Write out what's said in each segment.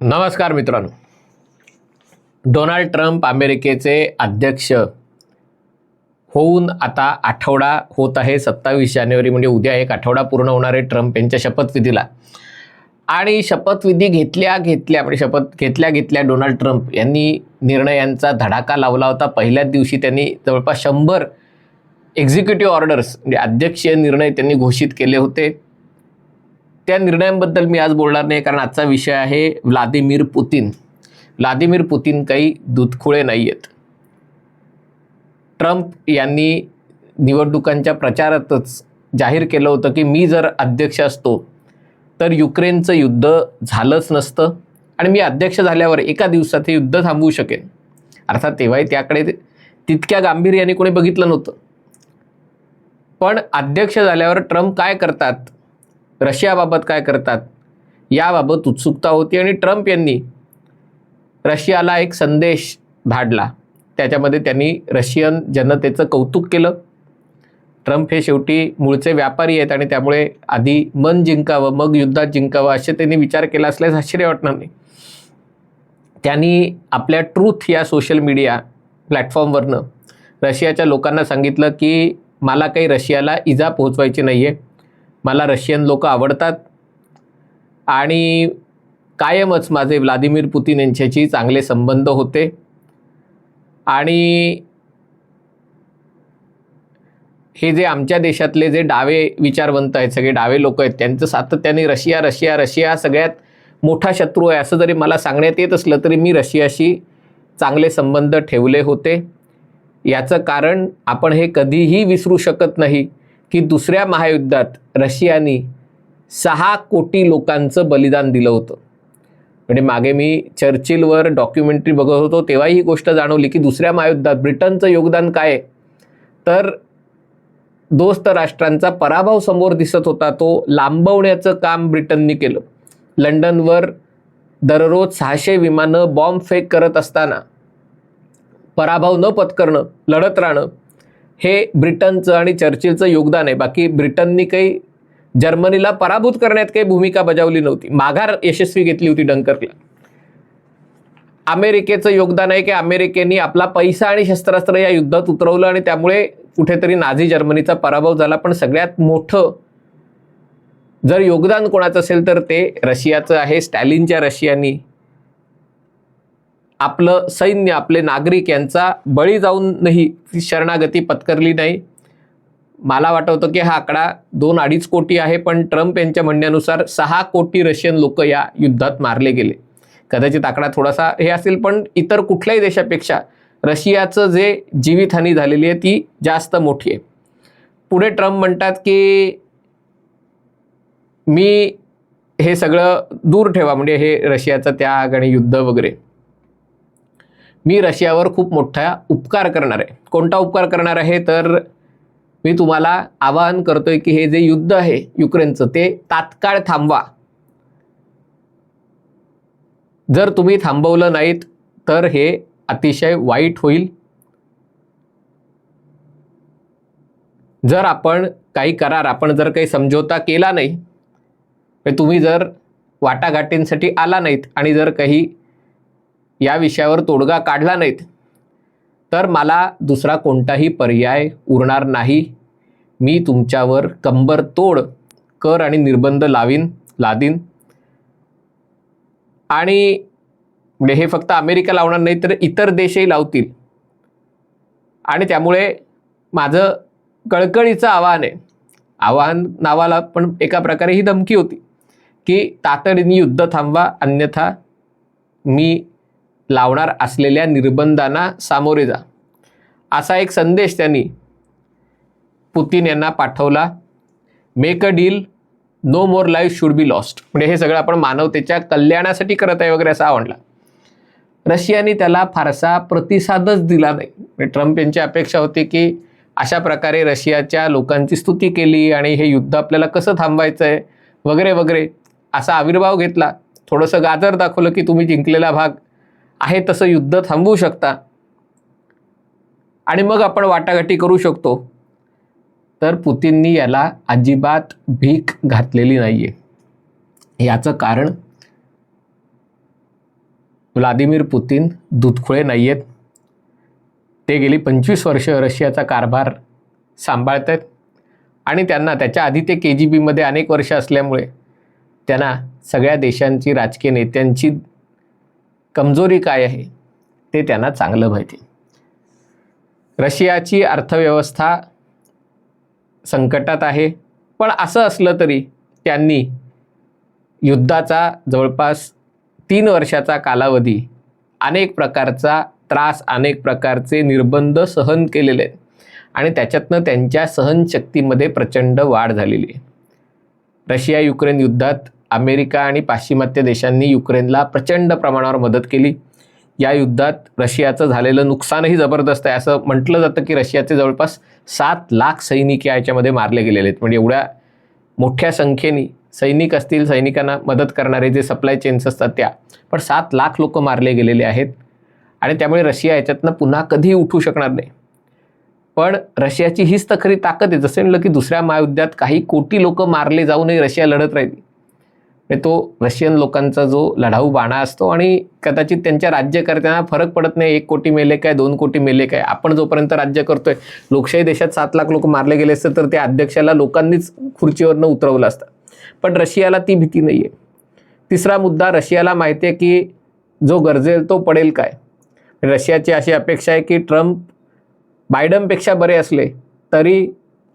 नमस्कार मित्रांनो. Donald Trump अमेरिकेचे अध्यक्ष होऊन आता आठवडा होत आहे सत्तावीस जानेवारी म्हणजे उद्या एक आठवडा पूर्ण होणार आहे ट्रम्प यांच्या शपथविधीला. आणि शपथविधी घेतल्या घेतल्या म्हणजे शपथ घेतल्या घेतल्या डोनाल्ड ट्रम्प यांनी निर्णयांचा धडाका लावला होता. पहिल्याच दिवशी त्यांनी जवळपास शंभर एक्झिक्युटिव्ह ऑर्डर्स म्हणजे अध्यक्षीय निर्णय त्यांनी घोषित केले होते. त्या निर्णयांबद्दल मी आज बोलणार नाही कारण आजचा विषय आहे व्लादिमीर पुतीन. व्लादिमीर पुतीन काही दुधखुळे नाही आहेत ट्रम्प यांनी निवडणुकांच्या प्रचारातच जाहीर केलं होतं की मी जर अध्यक्ष असतो तर युक्रेनचं युद्ध झालंच नसतं आणि मी अध्यक्ष झाल्यावर एका दिवसात हे युद्ध थांबवू शकेन. अर्थात तेव्हाही त्याकडे तितक्या गांभीर्याने कोणी बघितलं नव्हतं. पण अध्यक्ष झाल्यावर ट्रम्प काय करतात? रशियाबाबत काय करतात? याबाबत उत्सुकता होती आणि ट्रम्प यांनी रशियाला एक संदेश धाडला. त्याच्यामध्ये त्यांनी रशियन जनतेचं कौतुक केलं. ट्रम्प हे शेवटी मूळचे व्यापारी आहेत आणि त्यामुळे आधी मन जिंकावं मग युद्धात जिंकावं असे त्यांनी विचार केला असल्यास आश्चर्य वाटणार नाही. त्यांनी आपल्या ट्रूथ या सोशल मीडिया प्लॅटफॉर्मवरनं रशियाच्या लोकांना सांगितलं की मला काही रशियाला इजा पोहोचवायची नाही आहे मला रशियन लोक आवडतात. आणि कायमच माझे व्लादिमीर पुतीन यांच्याशी चांगले संबंध होते. आणि हे जे आमच्या देशातले जे डावे विचारवंत आहेत सगळे डावे लोक आहेत त्यांचं सातत्याने रशिया रशिया रशिया सगळ्यात मोठा शत्रू आहे असं जरी मला सांगण्यात येत असलं तरी मी रशियाशी चांगले संबंध ठेवले होते. याचं कारण आपण हे कधीही विसरू शकत नाही की दुसऱ्या महायुद्धात रशियानी सहा कोटी लोकांचं बलिदान दिलं होतं. म्हणजे मागे मी चर्चिलवर डॉक्युमेंटरी बघत होतो तेव्हाही ही गोष्ट जाणवली की दुसऱ्या महायुद्धात ब्रिटनचं योगदान काय आहे? तर दोस्त राष्ट्रांचा पराभव समोर दिसत होता तो लांबवण्याचं काम ब्रिटननी केलं. लंडनवर दररोज सहाशे विमानं बॉम्ब फेक करत असताना पराभव न पत्करणं लढत राहणं हे ब्रिटनचं आणि चर्चिलचं योगदान आहे. बाकी ब्रिटननी काही जर्मनीला पराभूत करण्यात काही भूमिका बजावली नव्हती. माघार यशस्वी घेतली होती डंकरला. अमेरिकेचं योगदान आहे की अमेरिकेने आपला पैसा आणि शस्त्रास्त्र या युद्धात उतरवलं आणि त्यामुळे कुठेतरी नाझी जर्मनीचा पराभव झाला. पण सगळ्यात मोठं जर योगदान कोणाचं असेल तर ते रशियाचं आहे. स्टॅलिनच्या रशियानी आपलं सैन्य आपले नागरिक यांचा बळी जाऊनही शरणागती पत्करली नाही. मला वाटवतं की हा आकडा दोन अडीच कोटी आहे पण ट्रम्प यांच्या म्हणण्यानुसार सहा कोटी रशियन लोक या युद्धात मारले गेले. कदाचित आकडा थोडासा हे असेल पण इतर कुठल्याही देशापेक्षा रशियाचं जे जीवितहानी झालेली आहे ती जास्त मोठी आहे. पुढे ट्रम्प म्हणतात की मी हे सगळं दूर ठेवा म्हणजे हे रशियाचा त्याग आणि युद्ध वगैरे. मी रशियावर खूप मोठा उपकार करणार आहे. कोणता उपकार करणार आहे? तर मी तुम्हाला आवाहन करतोय की हे जे युद्ध आहे युक्रेनचं ते तात्काळ थांबवा. जर तुम्ही थांबवलं नाहीत तर हे अतिशय वाईट होईल. जर आपण काही करार आपण जर काही समझोता केला नाही तुम्ही जर वाटाघाटींसाठी आला नाहीत आणि जर काही या विषयावर तोडगा काढला नाहीत. तर मला दुसरा कोणताही पर्याय उरणार नाही. मी तुमच्यावर कंबर तोड कर आणि निर्बंध लावीन लादीन. आणि म्हणजे हे फक्त अमेरिका लावणार नाही तर इतर देशही लावतील. आणि त्यामुळे माझं कळकळीचं आव्हान आहे. आव्हान नावाला पण एका प्रकारे ही धमकी होती की तातडीने युद्ध थांबवा अन्यथा मी लावणार असलेल्या निर्बंधांना सामोरे जा. असा एक संदेश त्यांनी पुतीन यांना पाठवला. Make a deal no more life should be lost म्हणजे हे सगळं आपण मानवतेच्या कल्याणासाठी करत आहे वगैरे असा आवडला. रशियाने त्याला फारसा प्रतिसादच दिला नाही. म्हणजे ट्रम्प यांची अपेक्षा होती की अशा प्रकारे रशियाच्या लोकांची स्तुती केली आणि हे युद्ध आपल्याला कसं थांबवायचं आहे वगैरे वगैरे असा आविर्भाव घेतला. थोडंसं गाजर दाखवलं की तुम्ही जिंकलेला भाग. आहे तसं युद्ध थांबवू शकता. आणि मग आपण वाटाघाटी करू शकतो. तर पुतीननी याला अजिबात भीक घातलेली नाही आहे याचं कारण व्लादिमीर पुतीन दुधखुळे नाही आहेत ते गेली पंचवीस वर्ष रशियाचा कारभार सांभाळत आहेत आणि त्यांना त्याच्या आधी ते के जी बीमध्ये अनेक वर्ष असल्यामुळे त्यांना सगळ्या देशांची राजकीय नेत्यांची कमजोरी काय आहे ते त्यांना चांगलं माहिती. रशियाची अर्थव्यवस्था संकटात आहे पण असं असलं तरी त्यांनी युद्धाचा जवळपास तीन वर्षाचा कालावधी अनेक प्रकारचा त्रास अनेक प्रकारचे निर्बंध सहन केलेले आहेत आणि त्याच्यातनं त्यांच्या सहनशक्तीमध्ये प्रचंड वाढ झालेली आहे. रशिया युक्रेन युद्धात अमेरिका आणि पाश्चिमात्य देशांनी युक्रेनला प्रचंड प्रमाणावर मदत केली. या युद्धात रशियाचं झालेलं नुकसानही जबरदस्त आहे. असं म्हटलं जातं की रशियाचे जवळपास सात लाख सैनिक या याच्यामध्ये मारले गेलेले आहेत. म्हणजे एवढ्या मोठ्या संख्येने सैनिक असतील सैनिकांना मदत करणारे जे सप्लाय चेन्स असतात त्या. पण सात लाख लोक मारले गेलेले आहेत. आणि त्यामुळे रशिया याच्यातनं पुन्हा कधीही उठू शकणार नाही. पण रशियाची हीच तर खरी ताकद आहे. जसं म्हणलं की दुसऱ्या महायुद्धात काही कोटी लोक मारले जाऊनही रशिया लढत राहिली. तो रशियन लोकांचा जो लढाऊ बाणा असतो आणि कदाचित त्यांच्या राज्यकर्त्यांना फरक पडत नाही एक कोटी मेले काय दोन कोटी मेले काय. आपण जोपर्यंत राज्य करतोय लोकशाही देशात सात लाख लोक मारले गेले असते तर त्या अध्यक्षाला लोकांनीच खुर्चीवरनं उतरवलं असतं. पण रशियाला ती भीती नाही आहे तिसरा मुद्दा रशियाला माहिती आहे की जो गरजेल तो पडेल काय? रशियाची अशी अपेक्षा आहे की ट्रम्प बायडनपेक्षा बरे असले तरी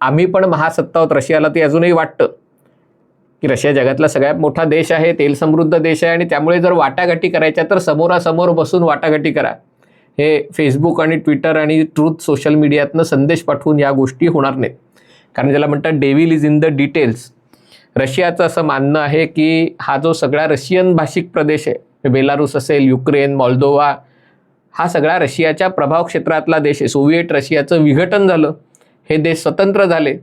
आम्ही पण महासत्ता आहोत रशियाला ते अजूनही वाटतं. की रशिया जगातला सगळ्यात मोठा देश आहे तेल समृद्ध देश आहे आणि त्यामुळे जर वाटाघाटी करायच्या तर समोरासमोर बसून वाटाघाटी करा. हे फेसबुक आणि ट्विटर आणि ट्रूथ सोशल मीडियातनं संदेश पाठवून या गोष्टी होणार नाहीत. कारण ज्याला म्हणतात devil is in the details रशियाचं असं मानणं आहे की हा जो सगळा रशियन भाषिक प्रदेश आहे बेलारूस असेल युक्रेन मॉल्दोवा हा सगळा रशियाच्या प्रभाव क्षेत्रातला देश आहे. सोव्हिएट रशियाचं विघटन झालं. हे देश स्वतंत्र झाले.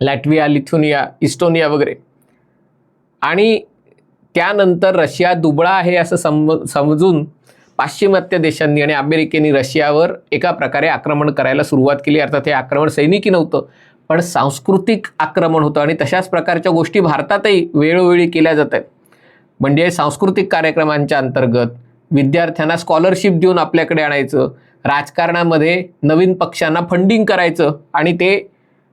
लॅटविया लिथुनिया इस्टोनिया वगैरे. आणि त्यानंतर रशिया दुबळा आहे असं सम समजून पाश्चिमात्य देशांनी आणि अमेरिकेने रशियावर एका प्रकारे आक्रमण करायला सुरुवात केली. अर्थात हे आक्रमण सैनिकी नव्हतं पण सांस्कृतिक आक्रमण होतं आणि तशाच प्रकारच्या गोष्टी भारतातही वेळोवेळी केल्या जात आहेत. म्हणजे सांस्कृतिक कार्यक्रमांच्या अंतर्गत विद्यार्थ्यांना स्कॉलरशिप देऊन आपल्याकडे आणायचं राजकारणामध्ये नवीन पक्षांना फंडिंग करायचं आणि ते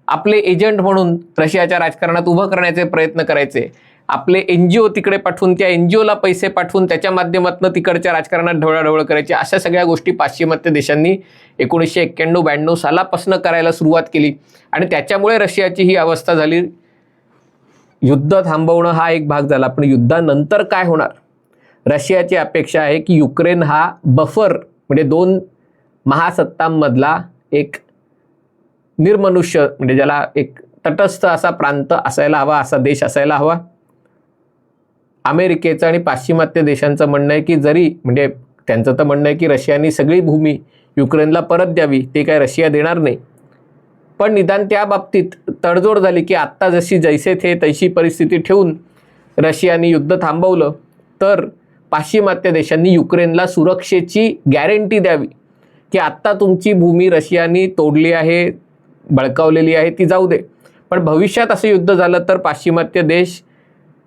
आपले एजंट म्हणून रशियाच्या राजकारणात उभं करण्याचे प्रयत्न करायचे. आपले एन जी ओ तिकडे पाठवून त्या एन जी ओला पैसे पाठवून त्याच्या माध्यमातून तिकडच्या राजकारणात ढवळाढवळ करायची. अशा सगळ्या गोष्टी पाश्चिमात्य देशांनी एकोणीसशे एक्क्याण्णव ब्याण्णव सालापासून करायला सुरुवात केली. आणि त्याच्यामुळे रशियाची ही अवस्था झाली. युद्ध थांबवणं हा एक भाग झाला पण युद्धानंतर काय होणार? रशियाची अपेक्षा आहे की युक्रेन हा बफर म्हणजे दोन महासत्तांमधला एक निर्मनुष्य म्हणजे ज्याला एक तटस्थ असा प्रांत असायला हवा असा देश असायला हवा. अमेरिकेचं आणि पाश्चिमात्य देशांचं म्हणणं आहे की जरी म्हणजे त्यांचं तर म्हणणं आहे की रशियाने सगळी भूमी युक्रेनला परत द्यावी ते काय रशिया देणार नाही. पण निदान त्या बाबतीत तडजोड झाली की आत्ता जशी जैसे थे तशी परिस्थिती ठेवून रशियाने युद्ध थांबवलं तर पाश्चिमात्य देशांनी युक्रेनला सुरक्षेची गॅरंटी द्यावी की आत्ता तुमची भूमी रशियानी तोडली आहे बळकावलेली आहे ती जाऊ दे. पण भविष्यात असं युद्ध झालं तर पाश्चिमात्य देश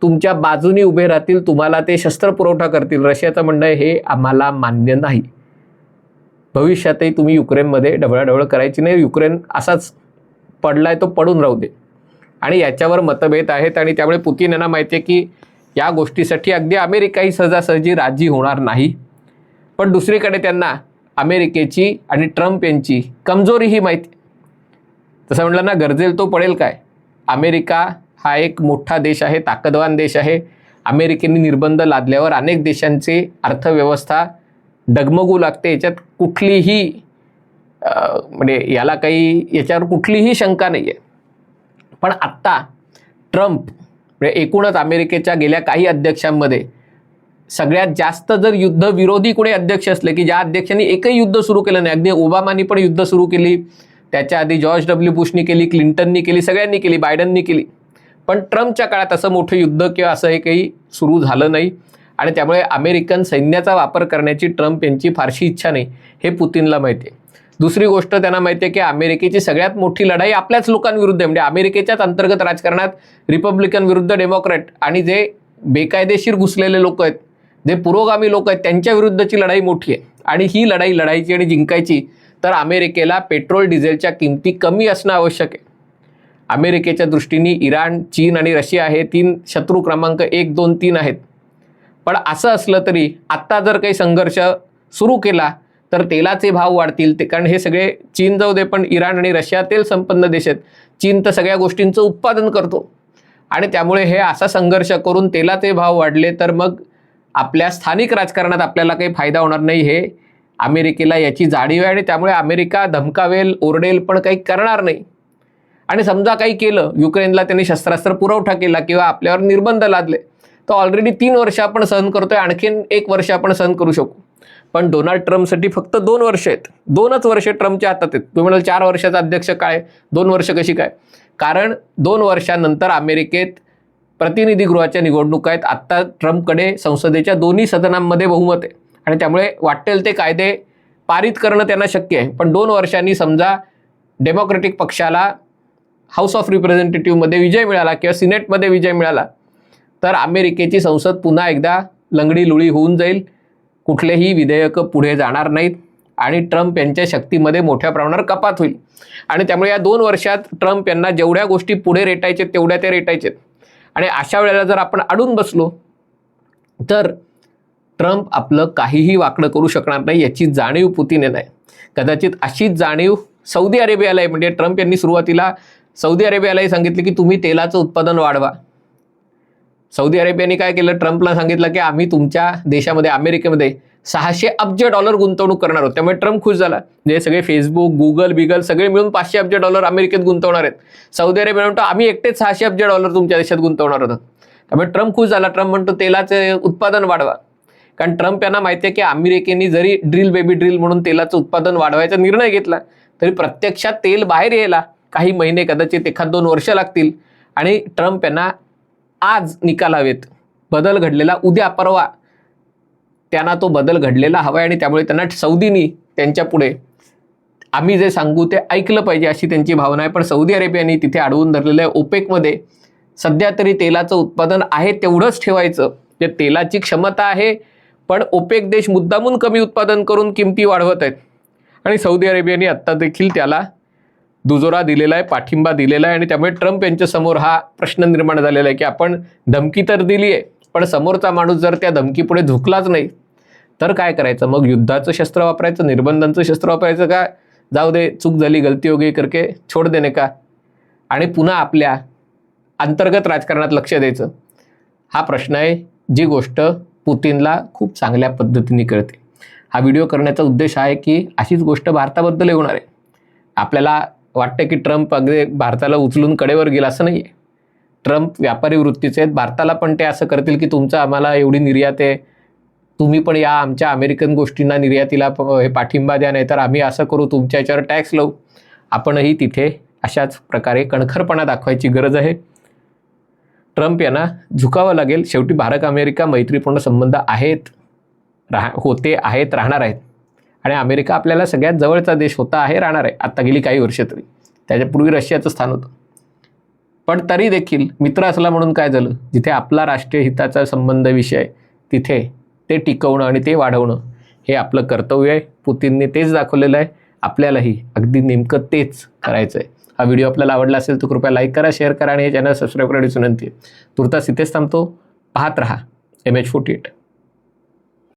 तुमच्या बाजूने उभे राहतील तुम्हाला ते शस्त्र पुरवठा करतील. रशियाचं म्हणणं हे आम्हाला मान्य नाही. भविष्यातही तुम्ही युक्रेनमध्ये ढवळाढवळ करायची नाही. युक्रेन असाच पडलाय तो पडून राहू दे. आणि याच्यावर मतभेद आहेत आणि त्यामुळे पुतीन यांना माहिती आहे की या गोष्टीसाठी अगदी अमेरिकाही सहजासहजी राजी होणार नाही. पण दुसरीकडे त्यांना अमेरिकेची आणि ट्रम्प यांची कमजोरीही माहिती तसं म्हटलं ना गरजेल तो पडेल काय? अमेरिका हा एक मोठा देश आहे ताकदवान देश आहे. अमेरिकेने निर्बंध लादल्यावर अनेक देशांची अर्थव्यवस्था डगमगू लागते. याच्यात कुठलीही म्हणजे याला काही याच्यावर कुठलीही शंका नाही आहे पण आत्ता ट्रम्प म्हणजे एकूणच अमेरिकेच्या गेल्या काही अध्यक्षांमध्ये सगळ्यात जास्त जर युद्धविरोधी कोणी अध्यक्ष असले की ज्या अध्यक्षांनी एकही युद्ध सुरू केलं नाही अगदी ओबामानी पण युद्ध सुरू केली त्याच्या आधी जॉर्ज डब्ल्यू बुशनी केली क्लिंटननी केली सगळ्यांनी केली बायडननी केली पण ट्रम्पच्या काळात असं मोठं युद्ध किंवा असं हे काही सुरू झालं नाही. आणि त्यामुळे अमेरिकन सैन्याचा वापर करण्याची ट्रम्प यांची फारशी इच्छा नाही हे पुतीनला माहिती आहे. दुसरी गोष्ट त्यांना माहिती आहे की अमेरिकेची सगळ्यात मोठी लढाई आपल्याच लोकांविरुद्ध आहे. म्हणजे अमेरिकेच्याच अंतर्गत राजकारणात रिपब्लिकन विरुद्ध डेमोक्रॅट आणि जे बेकायदेशीर घुसलेले लोक आहेत जे पुरोगामी लोक आहेत त्यांच्या विरुद्धची लढाई मोठी आहे. आणि ही लढाई लढायची आणि जिंकायची तर अमेरिकेला पेट्रोल डिझेलच्या किमती कमी असणं आवश्यक आहे. अमेरिकेच्या दृष्टीने इराण चीन आणि रशिया हे तीन शत्रू क्रमांक एक दोन तीन आहेत. पण असं असलं तरी आत्ता जर काही संघर्ष सुरू केला तर तेलाचे भाव वाढतील. ते कारण हे सगळे चीन जाऊ दे पण इराण आणि रशिया तेल संपन्न देश आहेत. चीन तर सगळ्या गोष्टींचं उत्पादन करतो. आणि त्यामुळे हे असा संघर्ष करून तेलाचे भाव वाढले तर मग आपल्या स्थानिक राजकारणात आपल्याला काही फायदा होणार नाही हे अमेरिकेला याची जाणीव आहे. आणि त्यामुळे अमेरिका धमकावेल ओरडेल पण काही करणार नाही. आणि समजा काही केलं युक्रेनला त्यांनी शस्त्रास्त्र पुरवठा केला किंवा आपल्यावर निर्बंध लादले तर ऑलरेडी तीन वर्ष आपण सहन करतोय आणखीन एक वर्ष आपण सहन करू शकू. पण डोनाल्ड ट्रम्पसाठी फक्त दोन वर्ष आहेत. दोनच वर्ष ट्रम्पच्या हातात आहेत. तुम्ही म्हणाल चार वर्षाचा अध्यक्ष काय? दोन वर्ष कशी काय? कारण दोन वर्षानंतर अमेरिकेत प्रतिनिधीगृहाच्या निवडणुका आहेत. आत्ता ट्रम्पकडे संसदेच्या दोन्ही सदनांमध्ये बहुमत आहे. आणि त्यामुळे वाटेल ते कायदे पारित करणं त्यांना शक्य आहे. पण दोन वर्षांनी समजा डेमोक्रेटिक पक्षाला हाऊस ऑफ रिप्रेझेंटेटिव्हमध्ये विजय मिळाला किंवा सिनेटमध्ये विजय मिळाला तर अमेरिकेची संसद पुन्हा एकदा लंगडी लुळी होऊन जाईल. कुठलेही विधेयकं पुढे जाणार नाहीत आणि ट्रम्प यांच्या शक्तीमध्ये मोठ्या प्रमाणावर कपात होईल. आणि त्यामुळे या दोन वर्षात ट्रम्प यांना जेवढ्या गोष्टी पुढे रेटायचे तेवढ्या ते रेटायचेत आणि अशा वेळेला जर आपण अडून बसलो तर ट्रम्प आपलं काहीही वाकडं करू शकणार नाही याची जाणीव पुतीने नाही. कदाचित अशीच जाणीव सौदी अरेबियाला आहे. म्हणजे ट्रम्प यांनी सुरुवातीला सौदी अरेबियालाही सांगितले की तुम्ही तेलाचं उत्पादन वाढवा. सौदी अरेबियाने काय केलं? ट्रम्पला सांगितलं की आम्ही तुमच्या देशामध्ये अमेरिकेमध्ये सहाशे अब्ज डॉलर गुंतवणूक करणार आहोत. त्यामुळे ट्रम्प खुश झाला. म्हणजे जे सगळे फेसबुक गुगल बिगल सगळे मिळून पाचशे अब्ज डॉलर अमेरिकेत गुंतवणार आहेत. सौदी अरेबिया म्हणतो आम्ही एकटेच सहाशे अब्ज डॉलर तुमच्या देशात गुंतवणार आहोत. त्यामुळे ट्रम्प खुश झाला. ट्रम्प म्हणतो तेलाचे उत्पादन वाढवा. कारण ट्रम्प यांना माहिती आहे की अमेरिकेने जरी ड्रिल बेबी ड्रिल म्हणून तेलाचं उत्पादन वाढवायचा निर्णय घेतला तरी प्रत्यक्षात तेल बाहेर यायला काही महिने कदाचित एखाद दोन वर्ष लागतील. आणि ट्रम्प यांना आज निकाल हवेत बदल घडलेला उद्या परवा. त्यांना तो बदल घडलेला हवा आहे आणि त्यामुळे त्यांना सौदीनी त्यांच्या पुढे आम्ही जे सांगू ते ऐकलं पाहिजे अशी त्यांची भावना आहे. पण सौदी अरेबियाने तिथे अडवून धरलेलं आहे ओपेकमध्ये सध्या तरी तेलाचं उत्पादन आहे तेवढंच ठेवायचं. जे तेलाची क्षमता आहे पण ओपेक देश मुद्दामून कमी उत्पादन करून किमती वाढवत आहेत. आणि सौदी अरेबियाने आत्ता देखील त्याला दुजोरा दिलेला आहे पाठिंबा दिलेला आहे आणि त्यामुळे ट्रम्प यांच्यासमोर हा प्रश्न निर्माण झालेला आहे की आपण धमकी तर दिली आहे पण समोरचा माणूस जर त्या धमकीपुढे झुकलाच नाही तर काय करायचं? मग युद्धाचं शस्त्र वापरायचं निर्बंधांचं शस्त्र वापरायचं का? जाऊ दे चूक झाली गलती होगी करके छोड देणे का? आणि पुन्हा आपल्या अंतर्गत राजकारणात लक्ष द्यायचं. हा प्रश्न आहे जी गोष्ट पुतीनला खूप चांगल्या पद्धतीने कळते. हा व्हिडिओ करण्याचा उद्देश आहे की अशीच गोष्ट भारताबद्दल येणार आहे. आपल्याला वाटतं की ट्रम्प अगदी भारताला उचलून कडेवर गेला असं नाही आहे ट्रम्प व्यापारी वृत्तीचे आहेत. भारताला पण ते असं करतील की तुमचं आम्हाला एवढी निर्यात आहे. तुम्ही पण या आमच्या अमेरिकन गोष्टींना निर्यातीला प- हे पाठिंबा द्या नाही तर आम्ही असं करू तुमच्या याच्यावर टॅक्स लावू. आपणही तिथे अशाच प्रकारे कणखरपणा दाखवायची गरज आहे. ट्रम्प यांना झुकावं लागेल. शेवटी भारत अमेरिका मैत्रीपूर्ण संबंध आहेत राह होते आहेत राहणार आहेत. आणि अमेरिका आपल्याला सगळ्यात जवळचा देश होता आहे राहणार आहे. आत्ता गेली काही वर्ष तरी. त्याच्यापूर्वी रशियाचं स्थान होतं. पण तरी देखील मित्र असला म्हणून काय झालं? जिथे आपला राष्ट्रीय हिताचा संबंध विषय तिथे ते टिकवणं आणि ते वाढवणं हे आपलं कर्तव्य आहे. पुतीनने तेच दाखवलेलं आहे. आपल्यालाही अगदी नेमकं तेच करायचं आहे हा व्हिडिओ आपल्याला आवडला असेल तर कृपया लाईक करा शेअर करा आणि हे चॅनल सबस्क्राईब करण्याची विनंती आहे. तुर्तास इथेच थांबतो. पाहत राहा. M H forty eight